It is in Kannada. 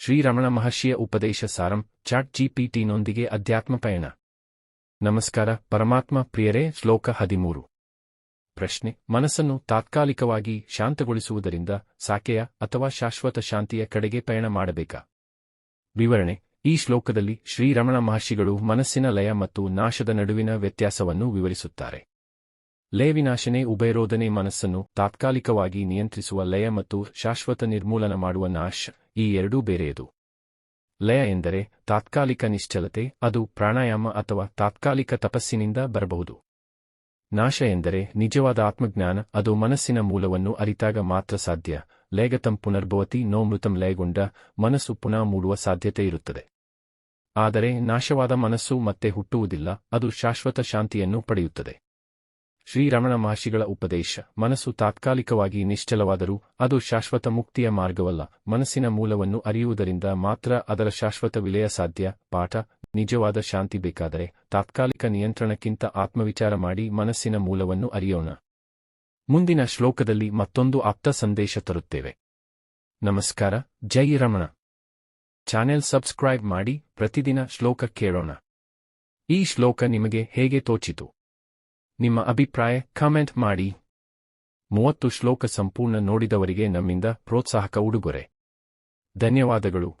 ಶ್ರೀರಮಣ ಮಹರ್ಷಿಯ ಉಪದೇಶ ಸಾರಂ ಚಾಟ್ ಜಿಪಿಟಿನೊಂದಿಗೆ ಅಧ್ಯಾತ್ಮ ಪಯಣ. ನಮಸ್ಕಾರ, ಪರಮಾತ್ಮ ಪ್ರಿಯರೇ, ಶ್ಲೋಕ ಹದಿಮೂರು. ಪ್ರಶ್ನೆ, ಮನಸ್ಸನ್ನು ತಾತ್ಕಾಲಿಕವಾಗಿ ಶಾಂತಗೊಳಿಸುವುದರಿಂದ ಸಾಕೆಯ ಅಥವಾ ಶಾಶ್ವತ ಶಾಂತಿಯ ಕಡೆಗೆ ಪಯಣ ಮಾಡಬೇಕಾ? ವಿವರಣೆ, ಈ ಶ್ಲೋಕದಲ್ಲಿ ಶ್ರೀರಮಣ ಮಹರ್ಷಿಗಳು ಮನಸ್ಸಿನ ಲಯ ಮತ್ತು ನಾಶದ ನಡುವಿನ ವ್ಯತ್ಯಾಸವನ್ನು ವಿವರಿಸುತ್ತಾರೆ. ಲಯವಿನಾಶನೆ ಉಭಯರೋಧನೆ ಮನಸ್ಸನ್ನು ತಾತ್ಕಾಲಿಕವಾಗಿ ನಿಯಂತ್ರಿಸುವ ಲಯ ಮತ್ತು ಶಾಶ್ವತ ನಿರ್ಮೂಲನ ಮಾಡುವ ನಾಶ, ಈ ಎರಡೂ ಬೇರೆಯದು. ಲಯ ಎಂದರೆ ತಾತ್ಕಾಲಿಕ ನಿಶ್ಚಲತೆ, ಅದು ಪ್ರಾಣಾಯಾಮ ಅಥವಾ ತಾತ್ಕಾಲಿಕ ತಪಸ್ಸಿನಿಂದ ಬರಬಹುದು. ನಾಶ ಎಂದರೆ ನಿಜವಾದ ಆತ್ಮಜ್ಞಾನ, ಅದು ಮನಸ್ಸಿನ ಮೂಲವನ್ನು ಅರಿತಾಗ ಮಾತ್ರ ಸಾಧ್ಯ, ಲಯಗತಂ ಪುನರ್ಭವತಿ ನೋ ಮೃತಂ ಲಯಗೊಂಡ ಮನಸ್ಸು ಪುನಃ ಮೂಡುವ ಸಾಧ್ಯತೆ ಇರುತ್ತದೆ. ಆದರೆ ನಾಶವಾದ ಮನಸ್ಸು ಮತ್ತೆ ಹುಟ್ಟುವುದಿಲ್ಲ, ಅದು ಶಾಶ್ವತ ಶಾಂತಿಯನ್ನು ಪಡೆಯುತ್ತದೆ. ಶ್ರೀರಮಣ ಮಹರ್ಷಿಗಳ ಉಪದೇಶ. ಮನಸ್ಸು ತಾತ್ಕಾಲಿಕವಾಗಿ ನಿಶ್ಚಲವಾದರೂ ಅದು ಶಾಶ್ವತ ಮುಕ್ತಿಯ ಮಾರ್ಗವಲ್ಲ. ಮನಸ್ಸಿನ ಮೂಲವನ್ನು ಅರಿಯುವುದರಿಂದ ಮಾತ್ರ ಅದರ ಶಾಶ್ವತ ವಿಲಯ ಸಾಧ್ಯ. ಪಾಠ. ನಿಜವಾದ ಶಾಂತಿ ಬೇಕಾದರೆ ತಾತ್ಕಾಲಿಕ ನಿಯಂತ್ರಣಕ್ಕಿಂತ ಆತ್ಮವಿಚಾರ ಮಾಡಿ ಮನಸ್ಸಿನ ಮೂಲವನ್ನು ಅರಿಯೋಣ. ಮುಂದಿನ ಶ್ಲೋಕದಲ್ಲಿ ಮತ್ತೊಂದು ಆಪ್ತ ಸಂದೇಶ ತರುತ್ತೇವೆ. ನಮಸ್ಕಾರ. ಜೈ ರಮಣ. ಚಾನೆಲ್ ಸಬ್ಸ್ಕ್ರೈಬ್ ಮಾಡಿ ಪ್ರತಿದಿನ ಶ್ಲೋಕ ಕೇಳೋಣ. ಈ ಶ್ಲೋಕ ನಿಮಗೆ ಹೇಗೆ ತೋಚಿತು? ನಿಮ್ಮ ಅಭಿಪ್ರಾಯ ಕಾಮೆಂಟ್ ಮಾಡಿ. ಮೂವತ್ತು ಶ್ಲೋಕ ಸಂಪೂರ್ಣ ನೋಡಿದವರಿಗೆ ನಮ್ಮಿಂದ ಪ್ರೋತ್ಸಾಹಕ ಉಡುಗೊರೆ. ಧನ್ಯವಾದಗಳು.